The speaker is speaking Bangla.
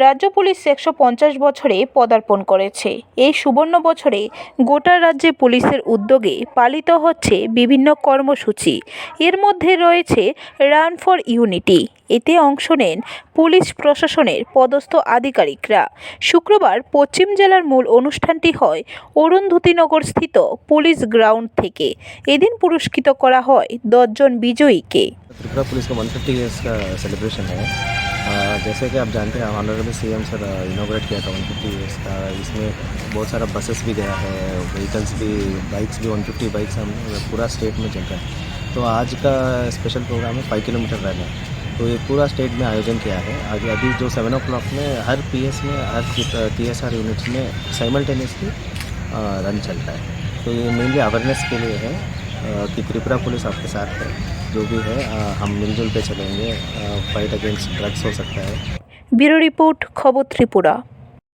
রাজ্য পুলিশ একশো পঞ্চাশ বছরে পদার্পণ করেছে এই সুবর্ণ বছরে গোটা রাজ্যে পুলিশের উদ্যোগে পালিত হচ্ছে বিভিন্ন কর্মসূচি এর মধ্যে রয়েছে রান ফর ইউনিটি এতে অংশ নেন পুলিশ প্রশাসনের পদস্থ আধিকারিকরা শুক্রবার পশ্চিম জেলার মূল অনুষ্ঠানটি হয় অরুন্ধতিনগর স্থিত পুলিশ গ্রাউন্ড থেকে এদিন পুরস্কৃত করা হয় দশজন বিজয়ীকে त्रिपुरा पुलिस का 150 ईयर्स का सेलिब्रेशन है अ, जैसे कि आप जानते हैं ऑनरेबल सीएम सर इनोग्रेट किया था 150 ईयर्स का। इसमें बहुत सारा बसेस भी गया है व्हीकल्स भी बाइक्स भी 150 बाइक्स हम पूरा स्टेट में चल रहा है। तो आज का स्पेशल प्रोग्राम है फाइव किलोमीटर रन है तो ये पूरा स्टेट में आयोजन किया है। अभी अभी जो सेवन ओ क्लॉक में हर पी एस में, हर टी एस आर यूनिट्स में साइमल्टेनियसली रन चल रहा है। तो ये मेनली अवेयरनेस के लिए है। कि त्रिपुरा पुलिस आपके साथ है जो भी है हम मिलजुल पे चलेंगे फाइट अगेंस्ट ड्रग्स हो सकता है ब्यूरो रिपोर्ट खबर त्रिपुरा